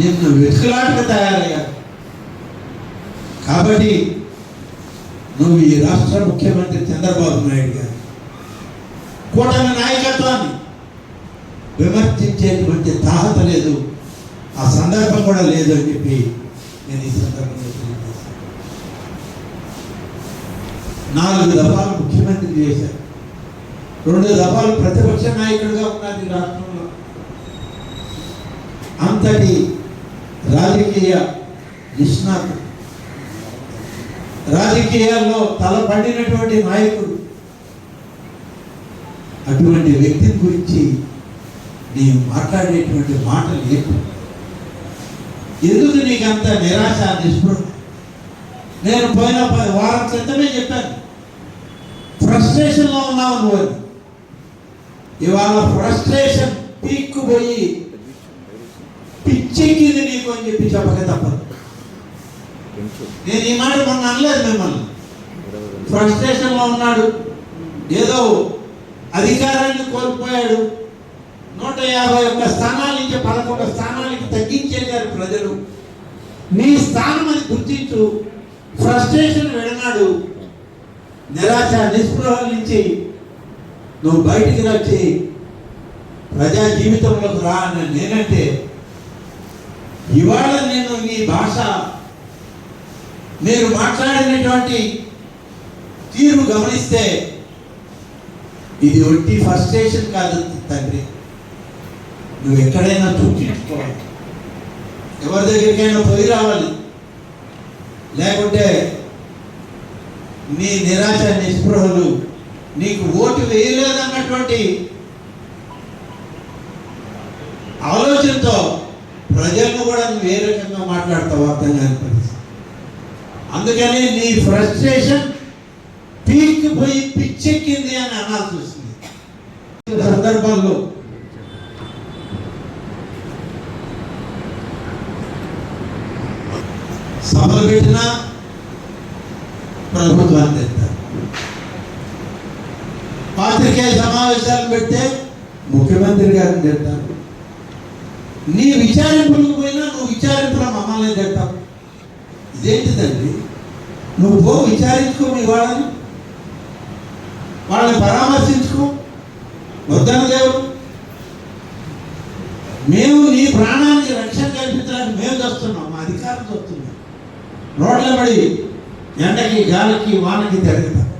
నిన్ను వెతుకులాటగా తయారయ్యారు కాబట్టి నువ్వు ఈ రాష్ట్ర ముఖ్యమంత్రి చంద్రబాబు నాయుడు గారు కూటమి నాయకత్వాన్ని విమర్శించేటువంటి తాహత లేదు ఆ సందర్భం కూడా లేదు అని చెప్పి నేను ఈ సందర్భంలో తెలియజేశాను. నాలుగు దఫాలు ముఖ్యమంత్రి చేశారు. రెండు దఫాలు ప్రతిపక్ష నాయకుడిగా ఉన్నారు ఈ రాష్ట్రంలో. అంతటి రాజకీయ నిష్ణాతుడు. రాజకీయాల్లో తలపడినటువంటి నాయకుడు. అటువంటి వ్యక్తిని గురించి నేను మాట్లాడేటువంటి మాటలు ఏంటి ఎందుకు నీకు అంత నిరాశ నిస్పృహ? నేను పోయిన పది వారం క్రితమే చెప్పాను. ఫ్రస్ట్రేషన్లో ఉన్నావు నువ్వు ఇవాళ ఫ్రస్ట్రేషన్ పీక్కుపోయి పిచ్చెక్కింది నీకు అని చెప్పి చెప్పక తప్పదు. నేను ఈ మాట మొన్న అనలేదు మిమ్మల్ని. ఫ్రస్ట్రేషన్లో ఉన్నాడు. ఏదో అధికారాన్ని కోల్పోయాడు. నూట యాభై ఒక్క స్థానాల నుంచి పదకొండు స్థానాలకి తగ్గించేశారు ప్రజలు. నీ స్థానం అని గుర్తించు. ఫ్రస్ట్రేషన్ విడనాడు. నిరాశ నిస్పృహల నుంచి నువ్వు బయటికి వచ్చి ప్రజా జీవితంలోకి రా అని నేనంటే ఇవాళ నేను మీ భాష మీరు మాట్లాడినటువంటి తీరు గమనిస్తే ఇది ఒట్టి ఫస్ట్రేషన్ కాదు తండ్రి. నువ్వు ఎక్కడైనా చూపించుకోవాలి ఎవరి దగ్గరికైనా పోయి రావాలి. లేకుంటే నీ నిరాశ నిస్పృహలు నీకు ఓటు వేయలేదన్నటువంటి ఆలోచనతో ప్రజలను కూడా నువ్వు ఏ రకంగా మాట్లాడతావు అర్థం కాని పరిస్థితి. అందుకని నీ ఫ్రస్ట్రేషన్ పీక్ పోయి పిచ్చెక్కింది అని అనాల్సి వస్తుంది. సందర్భంలో సభలు పెట్టినా ప్రభుత్వాన్ని తెస్తారు. పాత్రికేయ సమావేశాలు పెడితే ముఖ్యమంత్రి గారిని తెస్తారు. నీ విచారింపులకు పోయినా నువ్వు విచారింపుల మమ్మల్ని తెస్తావు ఇదేంటిదండి? నువ్వు పో విచారించుకో మీ వాళ్ళని. వాళ్ళని పరామర్శించుకో. వద్దన దేవుడు. మేము నీ ప్రాణానికి రక్షణ కల్పించడానికి మేము చూస్తున్నాం మా అధికారం చూస్తున్నాం రోడ్ల పడి ఎండకి గాలికి వానకి తిరుగుతాం.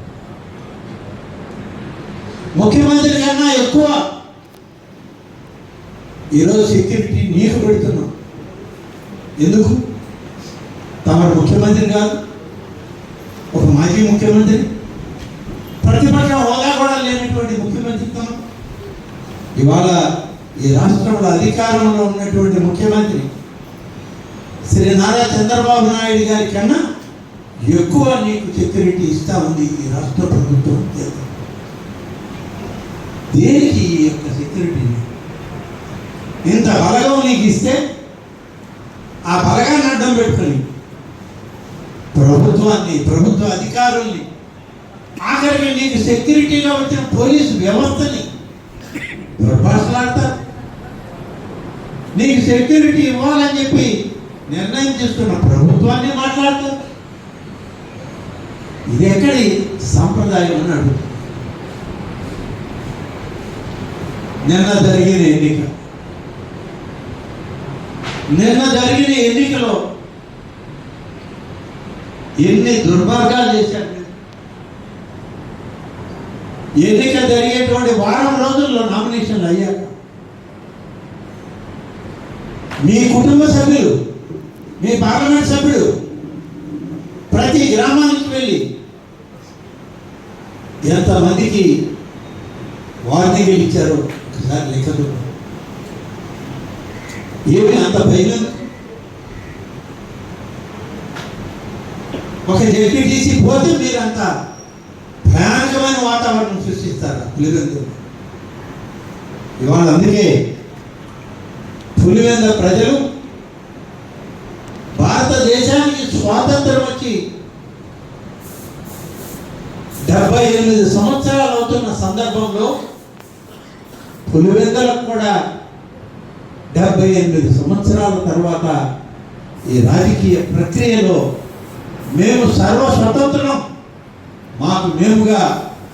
ముఖ్యమంత్రి కన్నా ఎక్కువ ఈరోజు సెక్యూరిటీ నీకు పెడుతున్నాం. ఎందుకు? తమరు ముఖ్యమంత్రి కాదు ఒక మాజీ ముఖ్యమంత్రి. ప్రతిపక్ష హోదా కూడా లేనటువంటి ముఖ్యమంత్రి తమ ఇవాళ ఈ రాష్ట్రంలో అధికారంలో ఉన్నటువంటి ముఖ్యమంత్రి శ్రీ నారా చంద్రబాబు నాయుడు గారి కన్నా ఎక్కువ నీకు సెక్యూరిటీ ఇస్తా ఉంది ఈ రాష్ట్ర ప్రభుత్వం. దేనికి ఈ యొక్క సెక్యూరిటీని ఇంత బలగం నీకు ఇస్తే ఆ బలగాన్ని అడ్డం పెట్టుకుని ప్రభుత్వాన్ని ప్రభుత్వ అధికారుల్ని ఆఖరికి నీకు సెక్యూరిటీగా వచ్చిన పోలీసు వ్యవస్థని దుర్భాషలాడతారు. నీకు సెక్యూరిటీ ఇవ్వాలని చెప్పి నిర్ణయం చేస్తున్న ప్రభుత్వాన్ని మాట్లాడతారు. ఇది ఎక్కడి సాంప్రదాయం అని అడుగుతుంది నిన్న జరిగిన ఎన్నిక. నిన్న జరిగిన ఎన్నికలో ఎన్ని దుర్మార్గాలు చేశారు ఎన్నిక జరిగేటువంటి వారం రోజుల్లో నామినేషన్లు అయ్యాక మీ కుటుంబ సభ్యులు మీ పార్లమెంట్ సభ్యుడు ప్రతి గ్రామానికి వెళ్ళి ఎంతమందికి వార్నింగ్ ఇచ్చారో ఒకసారి లెక్క ఏమి అంత భయం? ఒక జెడ్పీటీసీ పోతే మీరంతా భయానకమైన వాతావరణం సృష్టిస్తారు? పులివెందులు. ఇవాళ అందుకే పులివెంద ప్రజలు భారతదేశానికి స్వాతంత్రం వచ్చి డెబ్బై ఎనిమిది సంవత్సరాలు అవుతున్న సందర్భంలో పులివెందులకు కూడా డెబ్బై ఎనిమిది సంవత్సరాల తర్వాత ఈ రాజకీయ ప్రక్రియలో మేము సర్వ స్వతంత్రం మాకు మేముగా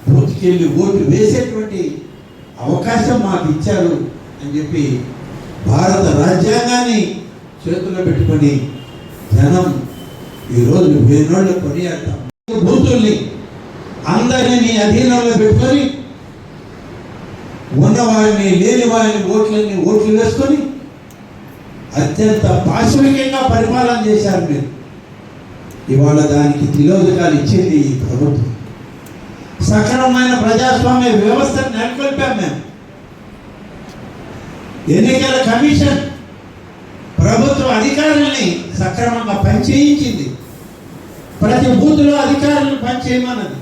బూత్కెళ్ళి ఓటు వేసేటువంటి అవకాశం మాకు ఇచ్చారు అని చెప్పి భారత రాజ్యాంగాన్ని చేతుల్లో పెట్టుకొని జనం ఈరోజు వేనోళ్ళు కొనియాడతాం. బూతుల్ని అందరినీ నీ అధీనంలో పెట్టుకొని ఉన్నవారిని లేని వారిని ఓట్లని ఓట్లు వేసుకొని అత్యంత పాశవికంగా పరిపాలన చేశారు మీరు. ఇవాళ దానికి తిలోదకాలు ఇచ్చింది ఈ ప్రభుత్వం. సక్రమమైన ప్రజాస్వామ్య వ్యవస్థను నెలకొల్పాం మేము. ఎన్నికల కమిషన్ ప్రభుత్వ అధికారుల్ని సక్రమంగా పనిచేయించింది. ప్రతి బూత్లో అధికారులను పనిచేయమన్నది.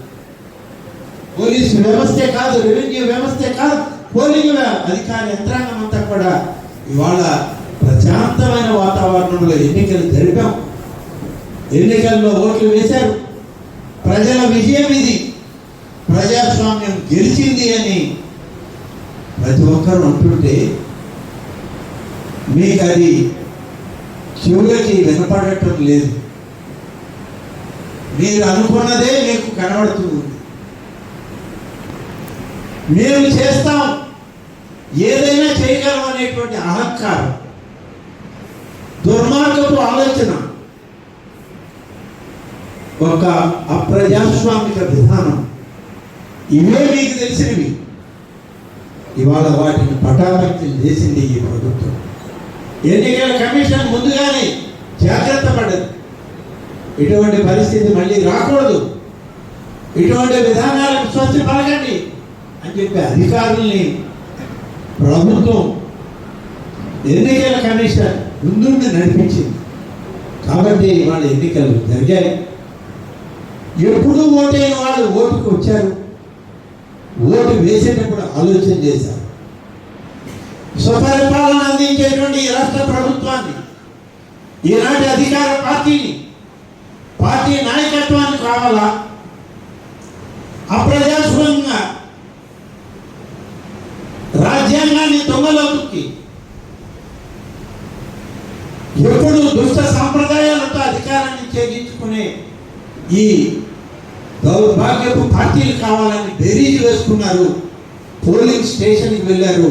పోలీసు వ్యవస్థే కాదు రెవెన్యూ వ్యవస్థే కాదు పోలింగ్ అధికార యంత్రాంగం అంతా కూడా ఇవాళ ప్రశాంతమైన వాతావరణంలో ఎన్నికలు జరిపాం. ఎన్నికల్లో ఓట్లు వేశారు. ప్రజల విజయం ఇది. ప్రజాస్వామ్యం గెలిచింది అని ప్రతి ఒక్కరు అంటుంటే మీకు అది చెవులకి వినపడటం లేదు. మీరు అనుకున్నదే మీకు కనబడుతూ ఉంది. మేము చేస్తాం. ఏదైనా చేయగలం అనేటువంటి అహంకారం. దుర్మార్గపు ఆలోచన. ఒక అప్రజాస్వామిక విధానం. ఇవే మీకు తెలిసినవి. ఇవాళ వాటిని పటాపంచం చేసింది ఈ ప్రభుత్వం. ఎన్నికల కమిషన్ ముందుగానే జాగ్రత్త పడదు ఇటువంటి పరిస్థితి మళ్ళీ రాకూడదు. ఇటువంటి విధానాలకు స్వచ్ఛ పలకండి అని చెప్పి అధికారుల్ని ప్రభుత్వం ఎన్నికల కమిషన్ ముందుండి నడిపించింది. కాబట్టి వాళ్ళ ఎన్నికలు జరిగాయి. ఎప్పుడు ఓటైన వాళ్ళు ఓటుకు వచ్చారు. ఓటు వేసేటప్పుడు ఆలోచన చేశారు. స్వపరిపాలన అందించేటువంటి ఈ రాష్ట్ర ప్రభుత్వాన్ని ఈనాటి అధికార పార్టీని పార్టీ నాయకత్వాన్ని కావాలా ఈ దౌర్భాగ్యపు పార్టీలు కావాలని బెరీజ్ వేసుకున్నారు. పోలింగ్ స్టేషన్కి వెళ్ళారు.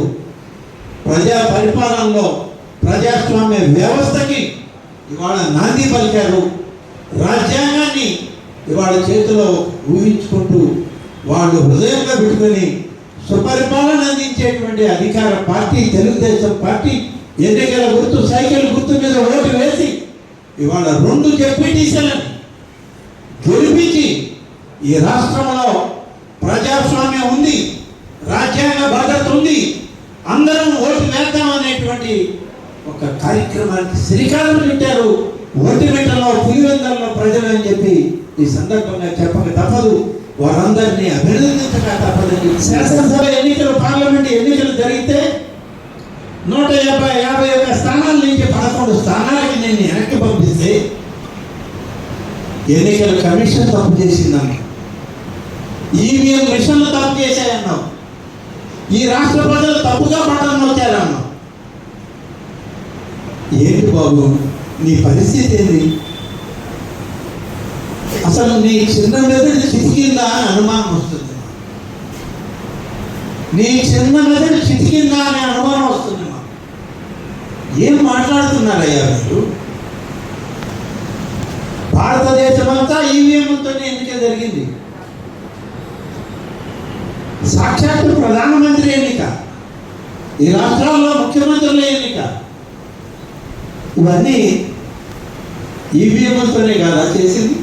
ప్రజా పరిపాలనలో ప్రజాస్వామ్య వ్యవస్థకి ఇవాళ నాంది పలికారు. రాజ్యాంగాన్ని ఇవాళ చేతిలో ఊహించుకుంటూ వాళ్ళు హృదయంలో పెట్టుకొని సుపరిపాలన అందించేటువంటి అధికార పార్టీ తెలుగుదేశం పార్టీ ఎన్నికల గుర్తు సైకిల్ గుర్తు మీద ఓటు వేసి ఇవాళ రెండు జెడ్పీటీసీలను గెలిపించి ఈ రాష్ట్రంలో ప్రజాస్వామ్యం ఉంది రాజ్యాంగ భద్రత ఉంది అందరం ఓటు వేద్దాం అనేటువంటి ఒక కార్యక్రమానికి శ్రీకారం చుట్టారు. ఒంటిమిట్టలో పులివెందల్లో ప్రజలు అని చెప్పి ఈ సందర్భంగా చెప్పక తప్పదు. వారందరినీ అభినందించక తప్పదని శాసనసభ ఎన్నికలు పార్లమెంట్ ఎన్నికలు జరిగితే నూట యాభై యాభై ఒక స్థానాల నుంచి పదకొండు స్థానాలకి నేను వెనక ఎన్నికల కమిషన్ తప్పు చేసిందన్న ఈవీఎం మిషన్లు తప్పు చేశాయన్నావు. ఈ రాష్ట్ర ప్రజలు తప్పుగా పట్టణం నొక్కారన్నావు. ఏంటి బాబు నీ పరిస్థితి ఏంది? అసలు నీ చిన్న మెదడు చితికిందా అని అనుమానం వస్తుంది. నీ చిన్న మెదడు చితికిందా అనే అనుమానం వస్తుంది. ఏం మాట్లాడుతున్నారయ్యా మీరు? భారతదేశం అంతా ఈవీఎంలతోనే ఎన్నిక జరిగింది. సాక్షాత్తు ప్రధానమంత్రి ఎన్నిక ఈ రాష్ట్రాల్లో ముఖ్యమంత్రుల ఎన్నిక. ఇవన్నీ ఈవీఎంలతోనే కాదా చేసింది?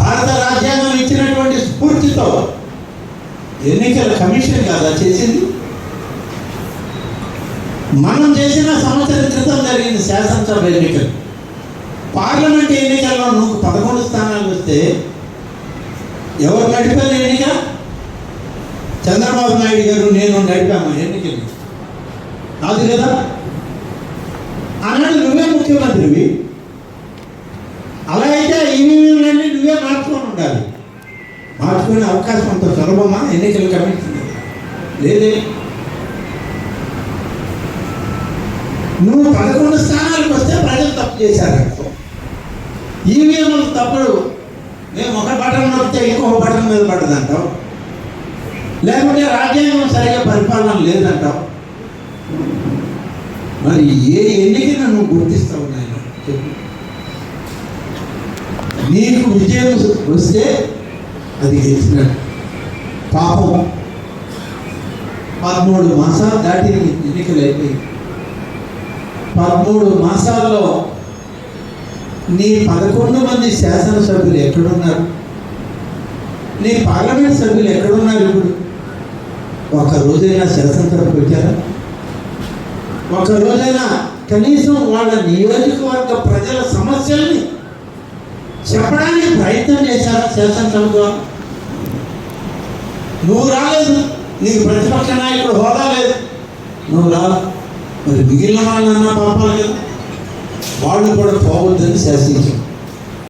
భారత రాజ్యాంగం ఇచ్చినటువంటి స్ఫూర్తితో ఎన్నికల కమిషన్ కాదా చేసింది? మనం చేసిన సంవత్సరం క్రితం జరిగింది శాసనసభ ఎన్నికలు. పార్లమెంట్ ఎన్నికల్లో నువ్వు పదకొండు స్థానాలు వస్తే ఎవరు నడిపారు ఎన్నిక? చంద్రబాబు నాయుడు గారు నేను నడిపాము ఎన్నికలు కాదు కదా అన్నాడు నువ్వే ముఖ్యమంత్రివి అలా అయితే ఈవీఎంలన్నీ నువ్వే మార్చుకొని ఉండాలి. మార్చుకునే అవకాశం అంత సులభమా? ఎన్నికల కమిషన్ లేదే. నువ్వు పదకొండు స్థానాలకు వస్తే ప్రజలు తప్పు చేశారు. ఈవీఎంలు తప్పుడు. మేము ఒక బటన్ నొక్కితే ఇంకొక బటన్ మీద పడ్డదంటావు. లేకుంటే రాజ్యాంగం సరిగా పరిపాలన లేదంటావు. మరి ఏ ఎన్నికను నువ్వు గుర్తిస్తావు నాయన. చెప్పు. నీకు విజయం వస్తే అది గెలిచిన. పాపం. పదమూడు మాసాలు దాటి ఎన్నికలు అయిపోయి పదమూడు మాసాల్లో నీ పదకొండు మంది శాసనసభ్యులు ఎక్కడున్నారు? నీ పార్లమెంట్ సభ్యులు ఎక్కడున్నారు ఇప్పుడు? ఒక రోజైనా శాసనసభ పెట్టారా ఒక రోజైనా కనీసం వాళ్ళ నియోజకవర్గ ప్రజల సమస్యల్ని చెప్పడానికి ప్రయత్నం చేశారా శాసనసభ ద్వారా నువ్వు రాలేదు. నీకు ప్రతిపక్ష నాయకుడు హోదా లేదు. నువ్వు రా. మరి మిగిలిన వాళ్ళన్నా పాపాలు కదా. వాళ్ళు కూడా పోవద్దని శాసించారు.